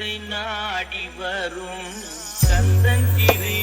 நாடி வரும் கந்தன் திரு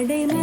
அடைமழை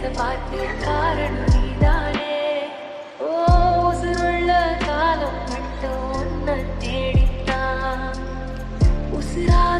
பேச பார்த்திய? காரணம் நீதானே. ஓ உசுருள்ள காலம் மட்டும் தேடித்தான். உசுரா